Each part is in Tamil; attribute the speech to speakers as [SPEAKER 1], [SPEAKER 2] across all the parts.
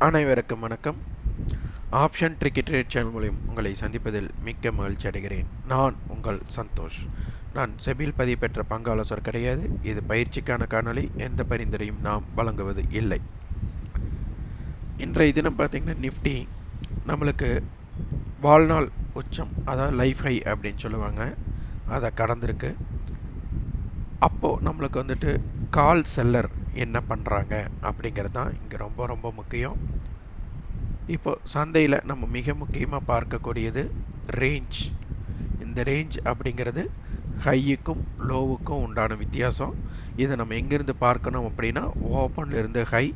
[SPEAKER 1] அனைவருக்கும் வணக்கம். ஆப்ஷன் கிரிக்கெட் ரேட் சேனல் மூலியம் உங்களை சந்திப்பதில் மிக்க மகிழ்ச்சி அடைகிறேன். நான் உங்கள் சந்தோஷ். நான் செபில் பதிவு பெற்ற பங்காலோசர் கிடையாது. இது பயிற்சிக்கான காணொளி. எந்த பரிந்துரையும் நாம் வழங்குவது இல்லை. இன்றைய தினம் பார்த்திங்கன்னா நிஃப்டி நம்மளுக்கு வாழ்நாள் உச்சம் அதாவது லைஃப் ஹை அப்படின்னு சொல்லுவாங்க. அதை கடந்திருக்கு. அப்போது நம்மளுக்கு வந்துட்டு கால் செல்லர் என்ன பண்ணுறாங்க அப்படிங்கிறது தான் இங்கே ரொம்ப ரொம்ப முக்கியம். இப்போ சந்தையில் நம்ம மிக முக்கியமாக பார்க்கக்கூடியது ரேஞ்ச் இந்த ரேஞ்ச் அப்படிங்கிறது ஹையுக்கும் லோவுக்கும் உண்டான வித்தியாசம். இதை நம்ம எங்கேருந்து பார்க்கணும் அப்படின்னா ஓப்பன்லேருந்து ஹை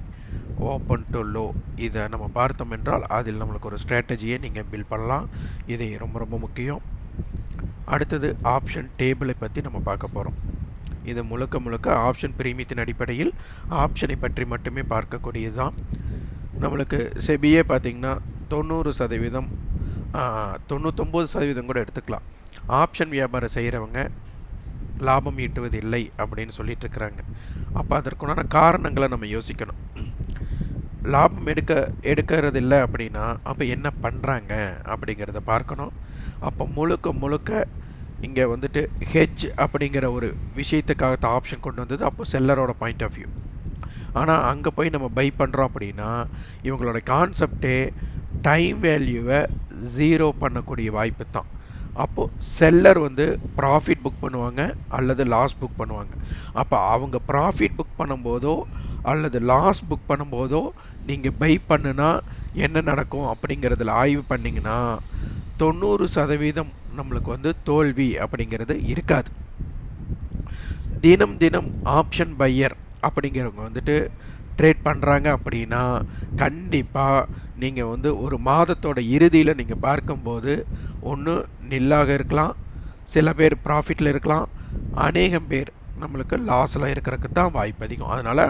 [SPEAKER 1] ஓப்பன் டு லோ இதை நம்ம பார்த்தோம் என்றால் அதில் நம்மளுக்கு ஒரு ஸ்ட்ராட்டஜியை நீங்கள் பில்ட் பண்ணலாம். இது ரொம்ப ரொம்ப முக்கியம். அடுத்தது ஆப்ஷன் டேபிளை பற்றி நம்ம பார்க்க போகிறோம் இது முழுக்க முழுக்க ஆப்ஷன் பிரீமியத்தின் அடிப்படையில் ஆப்ஷனை பற்றி மட்டுமே பார்க்கக்கூடியது தான் நம்மளுக்கு செபியே பார்த்திங்கன்னா தொண்ணூறு சதவீதம் தொண்ணூத்தொம்பது சதவீதம் கூட எடுத்துக்கலாம். ஆப்ஷன் வியாபாரம் செய்கிறவங்க லாபம் ஈட்டுவது இல்லை அப்படின்னு சொல்லிட்டு இருக்கிறாங்க. அப்போ அதற்குண்டான காரணங்களை நம்ம யோசிக்கணும். லாபம் எடுக்க எடுக்கிறது இல்லை அப்படின்னா அப்போ என்ன பண்ணுறாங்க அப்படிங்கிறத பார்க்கணும். அப்போ முழுக்க முழுக்க இங்கே வந்துட்டு ஹெச் அப்படிங்கிற ஒரு விஷயத்துக்காக ஆப்ஷன் கொண்டு வந்தது. அப்போ செல்லரோட பாயிண்ட் ஆஃப் வியூ ஆனால் அங்கே போய் நம்ம பை பண்ணுறோம் அப்படின்னா இவங்களோட கான்செப்டே டைம் வேல்யூவை ஜீரோ பண்ணக்கூடிய வாய்ப்பு தான். அப்போது செல்லர் வந்து ப்ராஃபிட் புக் பண்ணுவாங்க அல்லது லாஸ் புக் பண்ணுவாங்க. அப்போ அவங்க ப்ராஃபிட் புக் பண்ணும்போதோ அல்லது லாஸ் புக் பண்ணும்போதோ நீங்கள் பை பண்ணுனா என்ன நடக்கும் அப்படிங்கிறதுல ஆய்வு பண்ணிங்கன்னா தொண்ணூறு சதவீதம் நம்மளுக்கு வந்து தோல்வி அப்படிங்கிறது இருக்காது. தினம் தினம் ஆப்ஷன் பையர் அப்படிங்கிறவங்க வந்துட்டு ட்ரேட் பண்ணுறாங்க அப்படின்னா கண்டிப்பாக நீங்கள் வந்து ஒரு மாதத்தோட இறுதியில் நீங்கள் பார்க்கும்போது ஒன்று நில்லாக இருக்கலாம் சில பேர் ப்ராஃபிட்டில் இருக்கலாம் அநேகம் பேர் நம்மளுக்கு லாஸில் இருக்கிறதுக்கு தான் வாய்ப்பு அதிகம். அதனால்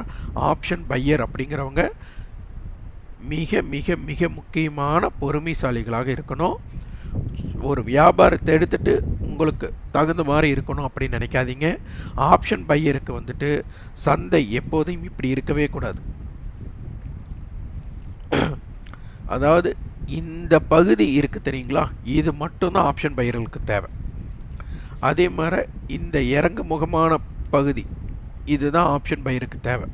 [SPEAKER 1] ஆப்ஷன் பையர் அப்படிங்கிறவங்க மிக மிக மிக முக்கியமான பொறுமைசாலிகளாக இருக்கணும். வியாபாரத்தை எடுத்துகிட்டு உங்களுக்கு தகுந்த மாதிரி இருக்கணும் அப்படின்னு நினைக்காதீங்க. ஆப்ஷன் பையருக்கு வந்துட்டு சந்தை எப்போதும் இப்படி இருக்கவே கூடாது. அதாவது இந்த பகுதி இருக்குது தெரியுங்களா? இது மட்டும்தான் ஆப்ஷன் பயிர்களுக்கு தேவை. அதே மாதிரி இந்த இறங்கு முகமான பகுதி இதுதான் ஆப்ஷன் பையருக்கு தேவை.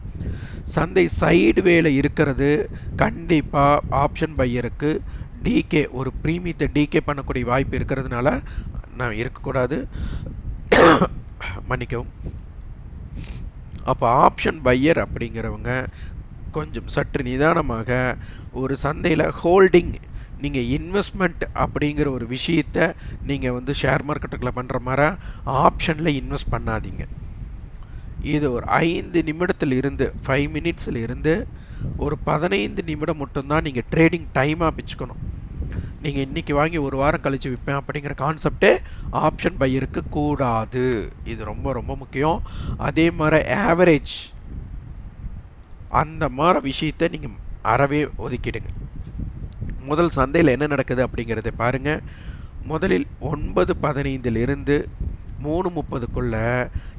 [SPEAKER 1] சந்தை சைடு வேல இருக்கிறது கண்டிப்பாக ஆப்ஷன் பையருக்கு டிகே ஒரு ப்ரீமியத்தை டிகே பண்ணக்கூடிய வாய்ப்பு இருக்கிறதுனால நான் இருக்கக்கூடாது. மன்னிக்கவும். அப்போ ஆப்ஷன் பையர் அப்படிங்கிறவங்க கொஞ்சம் சற்று நிதானமாக ஒரு சந்தையில் ஹோல்டிங் நீங்கள் இன்வெஸ்ட்மெண்ட் அப்படிங்கிற ஒரு விஷயத்தை நீங்கள் வந்து ஷேர் மார்க்கெட்டுக்குள்ளே பண்ணுற மாதிரி ஆப்ஷனில் இன்வெஸ்ட் பண்ணாதீங்க. இது ஒரு ஐந்து நிமிடத்தில் இருந்து ஃபைவ் மினிட்ஸில் இருந்து ஒரு பதினைந்து நிமிடம் மட்டும்தான் நீங்கள் ட்ரேடிங் டைமாக பிச்சுக்கணும் நீங்கள் இன்றைக்கி வாங்கி ஒரு வாரம் கழித்து விற்பேன் அப்படிங்கிற கான்செப்டே ஆப்ஷன் பை இருக்கக்கூடாது இது ரொம்ப ரொம்ப முக்கியம். அதே மாதிரி ஆவரேஜ் அந்த மாதிரி விஷயத்தை நீங்கள் அறவே ஒதுக்கிடுங்க. முதல் சந்தையில் என்ன நடக்குது அப்படிங்கிறத பாருங்கள் முதலில் ஒன்பது பதினைந்திலிருந்து மூணு முப்பதுக்குள்ளே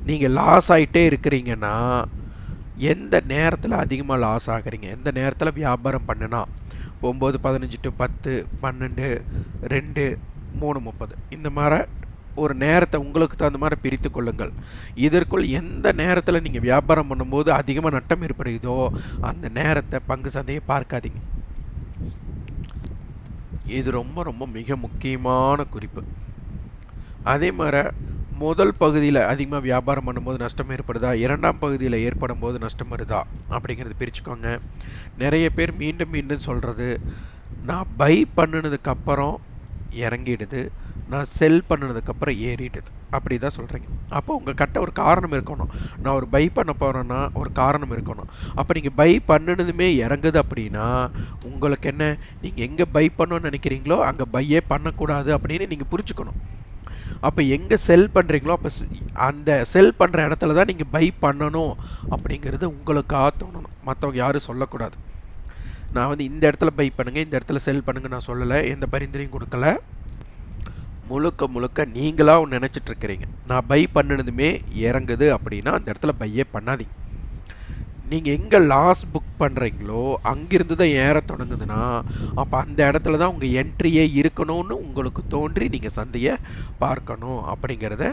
[SPEAKER 1] நீங்கள் லாஸ் ஆகிட்டே இருக்கிறீங்கன்னா எந்த நேரத்தில் அதிகமாக லாஸ் ஆகுறீங்க? எந்த நேரத்தில் வியாபாரம் பண்ணுனா? ஒம்பது பதினஞ்சு டு பத்து பன்னெண்டு ரெண்டு மூணு முப்பது. இந்த மாதிரி ஒரு நேரத்தை உங்களுக்கு தகுந்த மாதிரி பிரித்து கொள்ளுங்கள். இதற்குள் எந்த நேரத்தில் நீங்கள் வியாபாரம் பண்ணும்போது அதிகமாக நட்டம் ஏற்படுகிறதோ அந்த நேரத்தை பங்கு சந்தையை பார்க்காதீங்க. இது ரொம்ப ரொம்ப மிக முக்கியமான குறிப்பு. அதே மாதிரி முதல் பகுதியில் அதிகமாக வியாபாரம் பண்ணும்போது நஷ்டம் ஏற்படுதா? இரண்டாம் பகுதியில் ஏற்படும் போது நஷ்டம் வருதா? அப்படிங்கிறது பிரிச்சுக்கோங்க. நிறைய பேர் மீண்டும் மீண்டும் சொல்கிறது நான் பை பண்ணினதுக்கப்புறம் இறங்கிடுது நான் செல் பண்ணினதுக்கப்புறம் ஏறிடுது. அப்படி தான் சொல்கிறீங்க அப்போ உங்கள் கிட்ட ஒரு காரணம் இருக்கணும். நான் ஒரு பை பண்ண போகிறேன்னா ஒரு காரணம் இருக்கணும். அப்போ நீங்கள் பை பண்ணினதுமே இறங்குது அப்படின்னா உங்களுக்கு என்ன? நீங்கள் எங்கே பை பண்ணணும்னு நினைக்கிறீங்களோ அங்கே பையே பண்ணக்கூடாது அப்படின்னு நீங்கள் புரிஞ்சுக்கணும். அப்போ எங்கே செல் பண்ணுறீங்களோ அப்போ அந்த செல் பண்ணுற இடத்துல தான் நீங்கள் பை பண்ணணும் அப்படிங்கிறது உங்களுக்காக தோணணும். மற்றவங்க யாரும் சொல்லக்கூடாது. நான் வந்து இந்த இடத்துல பை பண்ணுங்கள் இந்த இடத்துல செல் பண்ணுங்கள் நான் சொல்லலை எந்த பரிந்துரையும் கொடுக்கல. முழுக்க முழுக்க நீங்களாக ஒன்று நினச்சிட்ருக்கிறீங்க நான் பை பண்ணினதுமே இறங்குது அப்படின்னா அந்த இடத்துல பையே பண்ணாதீங்க. நீங்கள் எங்கே லாஸ் புக் பண்ணுறீங்களோ அங்கேருந்து தான் ஏற தொடங்குதுன்னா அப்போ அந்த இடத்துல தான் உங்கள் என்ட்ரியே இருக்கணும்னு உங்களுக்கு தோன்றி நீங்கள் சந்தையை பார்க்கணும் அப்படிங்கிறத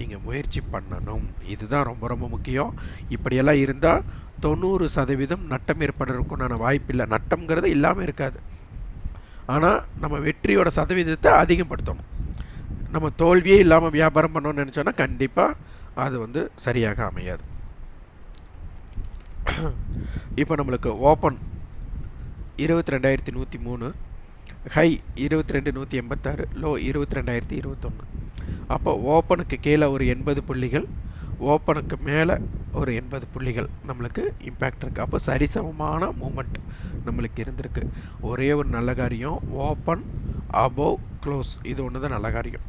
[SPEAKER 1] நீங்கள் முயற்சி பண்ணணும். இதுதான் ரொம்ப ரொம்ப முக்கியம். இப்படியெல்லாம் இருந்தால் தொண்ணூறு சதவீதம் நட்டம் ஏற்படுறதுக்குண்டான வாய்ப்பில்லை நட்டம்ங்கிறது இல்லாமல் இருக்காது. ஆனால் நம்ம வெற்றியோட சதவீதத்தை அதிகப்படுத்தணும். நம்ம தோல்வியே இல்லாமல் வியாபாரம் பண்ணணும்னு நினச்சோன்னா கண்டிப்பாக அது வந்து சரியாக அமையாது. இப்போ நம்மளுக்கு ஓப்பன் இருபத்தி ரெண்டாயிரத்தி நூற்றி மூணு ஹை இருபத்தி ரெண்டு நூற்றி எண்பத்தாறு லோ இருபத்தி ரெண்டாயிரத்தி இருபத்தொன்று அப்போ ஓப்பனுக்கு கீழே ஒரு எண்பது புள்ளிகள் ஓப்பனுக்கு மேலே ஒரு எண்பது புள்ளிகள் நம்மளுக்கு இம்பேக்ட் இருக்குது அப்போ சரிசமமான மூமெண்ட் நம்மளுக்கு இருந்திருக்கு. ஒரே ஒரு நல்ல காரியம் ஓப்பன் அபோவ் க்ளோஸ் இது ஒன்று தான் நல்ல காரியம்.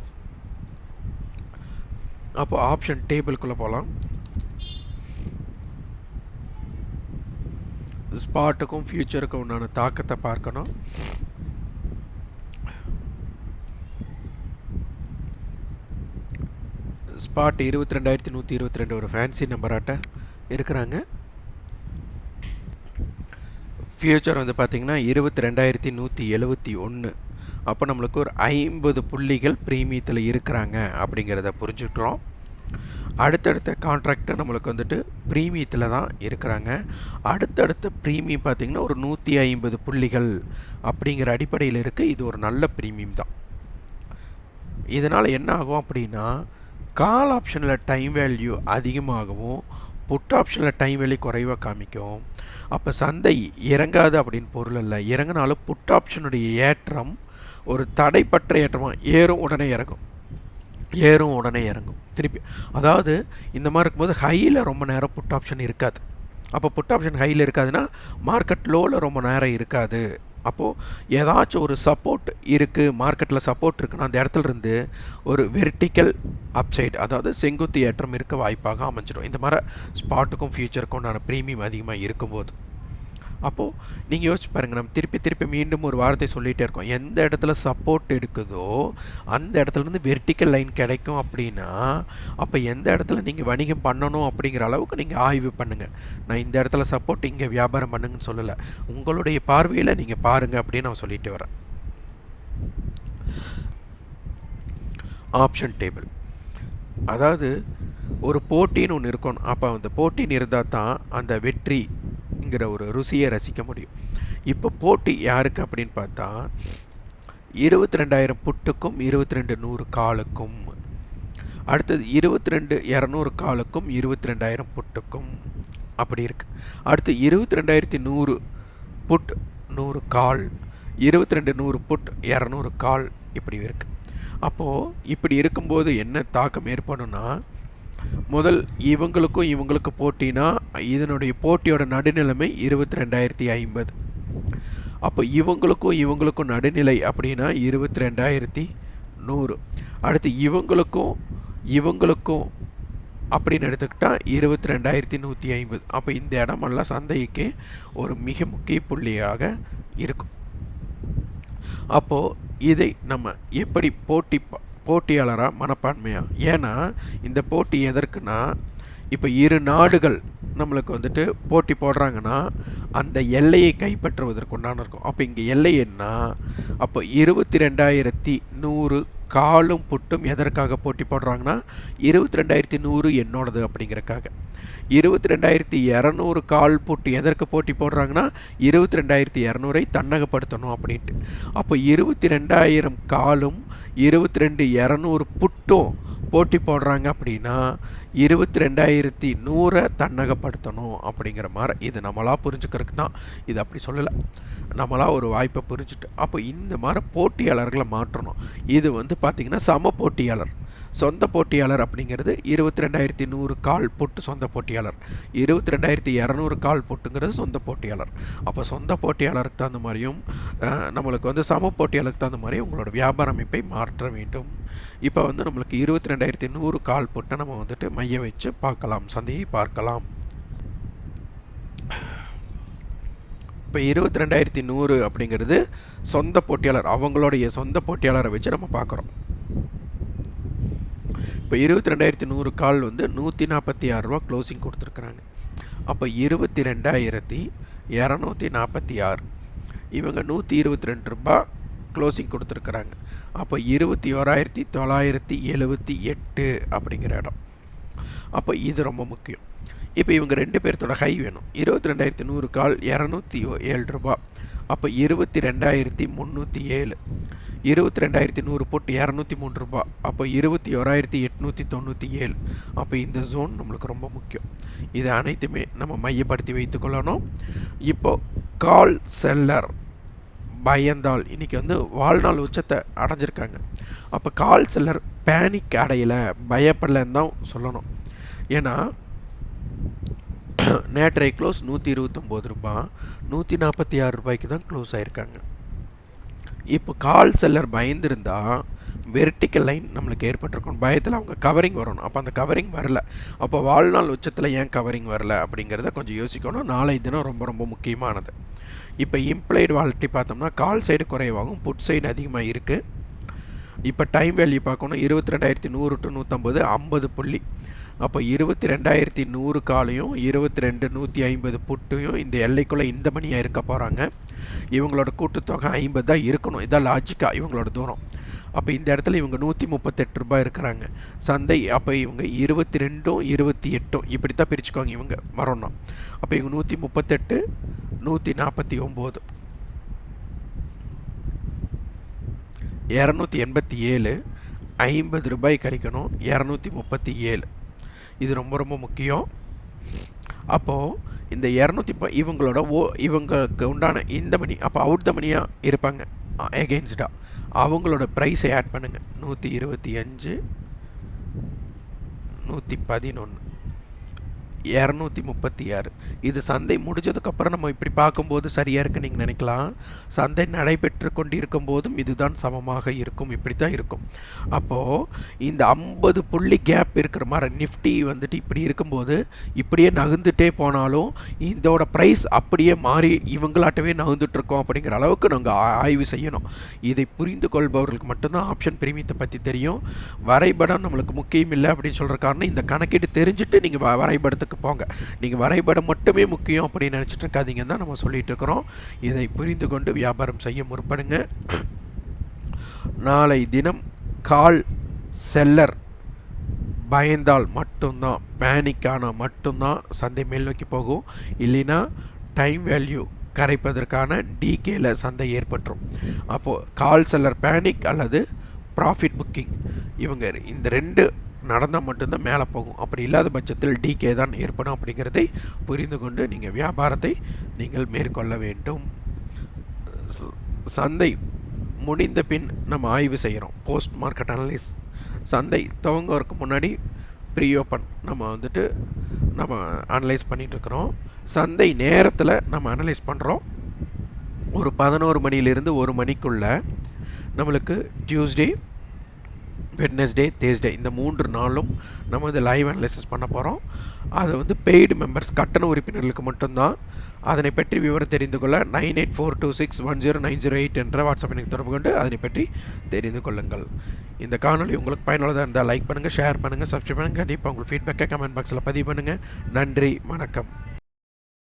[SPEAKER 1] அப்போ ஆப்ஷன் டேபிள்குள்ளே போகலாம் ஸ்பாட்டுக்கும் ஃப்யூச்சருக்கும் உண்டான தாக்கத்தை பார்க்கணும். ஸ்பாட் இருபத்தி ரெண்டாயிரத்தி நூற்றி இருபத்தி ரெண்டு ஒரு ஃபேன்சி நம்பராட்ட இருக்கிறாங்க. ஃப்யூச்சர் வந்து பார்த்திங்கன்னா இருபத்தி ரெண்டாயிரத்தி நூற்றி எழுபத்தி ஒன்று அப்போ நம்மளுக்கு ஒரு ஐம்பது புள்ளிகள் ப்ரீமியத்தில் இருக்கிறாங்க அப்படிங்கிறத புரிஞ்சுக்கிறோம் அடுத்தடுத்த கான்ட்ராக்டை நம்மளுக்கு வந்துட்டு ப்ரீமியத்தில் தான் இருக்கிறாங்க. அடுத்தடுத்த ப்ரீமியம் பார்த்திங்கன்னா ஒரு நூற்றி ஐம்பது புள்ளிகள் அப்படிங்கிற அடிப்படையில் இருக்குது இது ஒரு நல்ல ப்ரீமியம் தான். இதனால் என்ன ஆகும் அப்படின்னா கால் ஆப்ஷனில் டைம் வேல்யூ அதிகமாகவும் புட் ஆப்ஷனில் டைம் வேல்யூ குறைவாக காமிக்கும். அப்போ சந்தை இறங்காது அப்படின்னு பொருள் இல்லை. இறங்கினாலும் புட் ஆப்ஷனுடைய ஏற்றம் ஒரு தடைப்பற்ற ஏற்றமாக ஏறும் உடனே இறங்கும். ஏறும் உடனே இறங்கும். திருப்பி அதாவது இந்த மாதிரி இருக்கும்போது ஹையில் ரொம்ப நேரம் புட் ஆப்ஷன் இருக்காது. அப்போ புட் ஆப்ஷன் ஹையில் இருக்காதுன்னா மார்க்கெட் லோவில் ரொம்ப நேரம் இருக்காது. அப்போது ஏதாச்சும் ஒரு சப்போர்ட் இருக்குது மார்க்கெட்டில் சப்போர்ட் இருக்குன்னா அந்த இடத்துல இருந்து ஒரு வெர்டிக்கல் அப்சைட் அதாவது செங்குத்து ஏற்றம் இருக்க வாய்ப்பாக அமைஞ்சிடும். இந்த மாதிரி ஸ்பாட்டுக்கும் ஃபியூச்சருக்கும் உண்டான ப்ரீமியம் அதிகமாக இருக்கும்போது. அப்போது நீங்கள் யோசிச்சு பாருங்கள் நம்ம திருப்பி திருப்பி மீண்டும் ஒரு வார்த்தை சொல்லிகிட்டே இருக்கோம். எந்த இடத்துல சப்போர்ட் எடுக்குதோ அந்த இடத்துலேருந்து வெர்டிக்கல் லைன் கிடைக்கும் அப்படின்னா அப்போ எந்த இடத்துல நீங்கள் வணிகம் பண்ணணும் அப்படிங்கிற அளவுக்கு நீங்கள் ஆய்வு பண்ணுங்கள் நான் இந்த இடத்துல சப்போர்ட் இங்கே வியாபாரம் பண்ணுங்கன்னு சொல்லலை. உங்களுடைய பார்வையில் நீங்கள் பாருங்கள் அப்படின்னு நான் சொல்லிட்டு வரேன். ஆப்ஷன் டேபிள் அதாவது ஒரு போட்டின்னு ஒன்று இருக்கணும். அப்போ அந்த போட்டின்னு இருந்தால் தான் அந்த வெற்றி அப்படிங்கிற ஒரு ருசியை ரசிக்க முடியும். இப்போ போட்டி யாருக்கு அப்படின்னு பார்த்தா இருபத்தி ரெண்டாயிரம் புட்டுக்கும் இருபத்தி ரெண்டு நூறு காலுக்கும் அடுத்தது இருபத்தி ரெண்டு இரநூறு காலுக்கும் இருபத்தி ரெண்டாயிரம் புட்டுக்கும் அப்படி இருக்குது அடுத்து இருபத்தி ரெண்டாயிரத்தி நூறு புட் நூறு கால் இருபத்தி ரெண்டு நூறு புட் இரநூறு கால் இப்படி இருக்குது அப்போது இப்படி இருக்கும்போது என்ன தாக்கம் ஏற்படும்னா முதல் இவங்களுக்கும் இவங்களுக்கு போட்டினா இதனுடைய போட்டியோட நடுநிலைமை இருபத்தி ரெண்டாயிரத்தி ஐம்பது. அப்போ இவங்களுக்கும் இவங்களுக்கும் நடுநிலை அப்படின்னா இருபத்தி ரெண்டாயிரத்தி நூறு. அடுத்து இவங்களுக்கும் இவங்களுக்கும் அப்படின்னு எடுத்துக்கிட்டால் இருபத்தி ரெண்டாயிரத்தி நூற்றி ஐம்பது. அப்போ இந்த இடமெல்லாம் சந்தைக்கு ஒரு மிக முக்கிய புள்ளியாக இருக்கும். அப்போது இதை நம்ம எப்படி போட்டி போட்டியாளராக மனப்பான்மையாக ஏன்னா இந்த போட்டி எதற்குன்னா இப்போ இரு நாடுகள் நம்மளுக்கு வந்துட்டு போட்டி போடுறாங்கன்னா அந்த எல்லையை கைப்பற்றுவதற்கு உண்டான இருக்கும். அப்போ இங்கே எல்லை என்ன? அப்போ இருபத்தி ரெண்டாயிரத்தி நூறு காலும் புட்டும் எதற்காக போட்டி போடுறாங்கன்னா இருபத்தி ரெண்டாயிரத்தி நூறு என்னோடது அப்படிங்கிறக்காக. இருபத்தி ரெண்டாயிரத்தி இரநூறு கால் புட்டு எதற்கு போட்டி போடுறாங்கன்னா இருபத்தி ரெண்டாயிரத்தி இரநூறை தன்னகப்படுத்தணும் அப்படின்ட்டு. அப்போ இருபத்தி ரெண்டாயிரம் காலும் இருபத்தி ரெண்டு இரநூறு புட்டும் போட்டி போடுறாங்க அப்படின்னா இருபத்தி ரெண்டாயிரத்தி நூறை தன்னகப்படுத்தணும் அப்படிங்கிற மாதிரி இது நம்மளாக புரிஞ்சுக்கிறதுக்கு தான் இது அப்படி சொல்லலை. நம்மளாக ஒரு வாய்ப்பை புரிஞ்சுட்டு அப்போ இந்த மாதிரி போட்டியாளர்களை மாற்றணும். இது வந்து பார்த்திங்கன்னா சம போட்டியாளர். சொந்த போட்டியாளர் அப்படிங்கிறது இருபத்தி ரெண்டாயிரத்தி நூறு கால் போட்டு சொந்த போட்டியாளர். இருபத்தி ரெண்டாயிரத்தி இரநூறு கால் போட்டுங்கிறது சொந்த போட்டியாளர். அப்போ சொந்த போட்டியாளருக்கு தகுந்த மாதிரியும் நம்மளுக்கு வந்து சம போட்டியாளருக்கு தகுந்த மாதிரியும் உங்களோட வியாபார அமைப்பை மாற்ற வேண்டும். இப்போ வந்து நம்மளுக்கு இருபத்தி ரெண்டாயிரத்தி நூறு கால் போட்டு நம்ம வந்துட்டு மைய வச்சு பார்க்கலாம் சந்தையை பார்க்கலாம். இப்போ இருபத்தி ரெண்டாயிரத்தி நூறு அப்படிங்கிறது சொந்த போட்டியாளர் அவங்களுடைய சொந்த போட்டியாளரை வச்சு நம்ம பார்க்குறோம். இப்போ இருபத்தி ரெண்டாயிரத்தி நூறு கால் வந்து நூற்றி நாற்பத்தி ஆறுரூவா க்ளோசிங் கொடுத்துருக்குறாங்க. அப்போ இருபத்தி ரெண்டாயிரத்தி இரநூத்தி நாற்பத்தி ஆறு. இவங்க நூற்றி இருபத்தி ரெண்டு ரூபா க்ளோசிங் கொடுத்துருக்குறாங்க. அப்போ இருபத்தி ஓராயிரத்தி தொள்ளாயிரத்தி எழுபத்தி எட்டு அப்படிங்கிற இடம். அப்போ இது ரொம்ப முக்கியம். இப்போ இவங்க ரெண்டு பேர்த்தோட ஹை வேணும். இருபத்தி ரெண்டாயிரத்தி நூறு கால் இரநூத்தி ஏழு ரூபா. அப்போ இருபத்தி ரெண்டாயிரத்தி முந்நூற்றி ஏழு. இருபத்தி ரெண்டாயிரத்தி நூறு போட்டு இரநூத்தி மூணு ரூபா. அப்போ இருபத்தி ஓராயிரத்தி எட்நூற்றி தொண்ணூற்றி ஏழு. அப்போ இந்த ஜோன் நம்மளுக்கு ரொம்ப முக்கியம். இது அனைத்துமே நம்ம மையப்படுத்தி வைத்துக்கொள்ளணும் இப்போ கால் செல்லர் பயந்தால் இன்றைக்கி வந்து வாழ்நாள் உச்சத்தை அடைஞ்சிருக்காங்க. அப்போ கால் செல்லர் பேனிக் அடையலை பயப்படலைன்னு தான் சொல்லணும். ஏன்னா நேற்றைய க்ளோஸ் நூற்றி இருபத்தொம்போது ரூபாய் நூற்றி நாற்பத்தி ஆறு ரூபாய்க்கு தான் க்ளோஸ் ஆகிருக்காங்க இப்போ கால் செல்லர் பயந்துருந்தா வெர்டிக்கல் லைன் நம்மளுக்கு ஏற்பட்டிருக்கும். பயத்தில் அவங்க கவரிங் வரணும். அப்போ அந்த கவரிங் வரல. அப்போ வாழ்நாள் உச்சத்தில் ஏன் கவரிங் வரல அப்படிங்கிறத கொஞ்சம் யோசிக்கணும். நாளை தினம் ரொம்ப ரொம்ப முக்கியமானது. இப்போ இம்ப்ளைடு வாலிட்டி பார்த்தோம்னா கால் சைடு குறைவாகும் புட் சைடு அதிகமாக இருக்குது இப்போ டைம் வேல்யூ பார்க்கணும். இருபத்தி ரெண்டாயிரத்தி நூறு டு நூற்றம்பது ஐம்பது புள்ளி. அப்போ இருபத்தி ரெண்டாயிரத்தி நூறு காலையும் இருபத்தி ரெண்டு நூற்றி ஐம்பது புட்டையும் இந்த எல்லைக்குள்ளே இந்த மணியாக இருக்க போகிறாங்க இவங்களோட கூட்டுத்தொகை ஐம்பது தான் இருக்கணும். இதான் லாஜிக்காக இவங்களோட தூரம். அப்போ இந்த இடத்துல இவங்க நூற்றி முப்பத்தெட்டு ரூபாய் இருக்கிறாங்க. சந்தை அப்போ இவங்க இருபத்தி ரெண்டும் இருபத்தி எட்டும் இப்படி தான் பிரிச்சுக்குவாங்க இவங்க மரம்னா. அப்போ இவங்க நூற்றி முப்பத்தெட்டு நூற்றி நாற்பத்தி ஒம்பது இரநூத்தி எண்பத்தி ஏழு ஐம்பது ரூபாய் கழிக்கணும் இரநூத்தி முப்பத்தி ஏழு. இது ரொம்ப ரொம்ப முக்கியம். அப்போது இந்த இரநூத்தி இவங்களோட ஓ இவங்களுக்கு உண்டான இந்த மணி அப்போ அவுட் த மணியாக இருப்பாங்க. எகெயின்ஸ்டாக அவங்களோட ப்ரைஸை ஆட் பண்ணுங்கள் நூற்றி இருபத்தி அஞ்சு நூற்றி பதினொன்று இரநூத்தி முப்பத்தி ஆறு. இது சந்தை முடிஞ்சதுக்கப்புறம் நம்ம இப்படி பார்க்கும்போது சரியாக இருக்குன்னு நீங்கள் நினைக்கலாம். சந்தை நடைபெற்று கொண்டிருக்கும் போதும் இதுதான் சமமாக இருக்கும் இப்படி தான் இருக்கும். அப்போது இந்த ஐம்பது புள்ளி கேப் இருக்கிற மாதிரி நிஃப்டி வந்துட்டு இப்படி இருக்கும்போது இப்படியே நகர்ந்துட்டே போனாலும் இதோட ப்ரைஸ் அப்படியே மாறி இவங்களாட்டவே நகர்ந்துட்டுருக்கோம் அப்படிங்கிற அளவுக்கு நாங்கள் ஆய்வு செய்யணும். இதை புரிந்து கொள்பவர்களுக்கு மட்டும்தான் ஆப்ஷன் பிரீமியத்தை பற்றி தெரியும். வரைபடம் நம்மளுக்கு முக்கியம் இல்லை அப்படின்னு சொல்கிற காரணம் இந்த கணக்கீடு தெரிஞ்சுட்டு நீங்கள் வரைபடத்துக்கு வரைபடத்துக்கு போங்க. நீங்கள் வரைபடம் மட்டுமே முக்கியம் அப்படின்னு நினச்சிட்டு இருக்காதீங்கன்னு தான் நம்ம சொல்லிகிட்டு இருக்கிறோம் இதை புரிந்து கொண்டு வியாபாரம் செய்ய முற்படுங்க. நாளை தினம் கால் செல்லர் பயந்தால் மட்டும்தான் பேனிக் ஆனால் மட்டும்தான் சந்தை மேல் நோக்கி போகும். இல்லைன்னா டைம் வேல்யூ கரைப்பதற்கான டிகேல சந்தை ஏற்பட்டுரும். அப்போது கால் செல்லர் பேனிக் அல்லது ப்ராஃபிட் புக்கிங். இவங்க இந்த ரெண்டு நடந்தால் மட்டும்தான் மேலே போகும். அப்படி இல்லாத பட்சத்தில் டிகே தான் ஏற்படும் அப்படிங்கிறதை புரிந்து கொண்டு நீங்கள் வியாபாரத்தை நீங்கள் மேற்கொள்ள வேண்டும். சந்தை முடிந்த பின் நம்ம ஆய்வு செய்கிறோம் போஸ்ட் மார்க்கெட் அனலைஸ் சந்தை துவங்குவதற்கு முன்னாடி ப்ரீ ஓப்பன் நம்ம வந்துட்டு நம்ம அனலைஸ் பண்ணிகிட்ருக்குறோம் சந்தை நேரத்தில் நம்ம அனலைஸ் பண்ணுறோம் ஒரு பதினோரு மணிலேருந்து ஒரு மணிக்குள்ளே நம்மளுக்கு டியூஸ்டே வெட்னஸ்டே தேர்ஸ்டே இந்த மூன்று நாளும் நம்ம வந்து லைவ் அனலைசிஸ் பண்ண போகிறோம் அதை வந்து பெய்டு மெம்பர்ஸ் கட்டண உறுப்பினர்களுக்கு மட்டும்தான். அதனை பற்றி விவரம் தெரிந்து கொள்ள nine eight four two six one zero nine zero eight என்ற வாட்ஸ்அப் எனக்கு தொடர்பு கொண்டு அதனை பற்றி தெரிந்து கொள்ளுங்கள். இந்த காணொலி உங்களுக்கு பயனுள்ளதாக இருந்தால் லைக் பண்ணுங்கள் ஷேர் பண்ணுங்கள் சப்ஸ்கிரைப் பண்ணுங்கள் கண்டிப்பாக உங்கள் ஃபீட்பேக்கை கமெண்ட் பாக்ஸில் பதிவு பண்ணுங்கள் நன்றி வணக்கம்.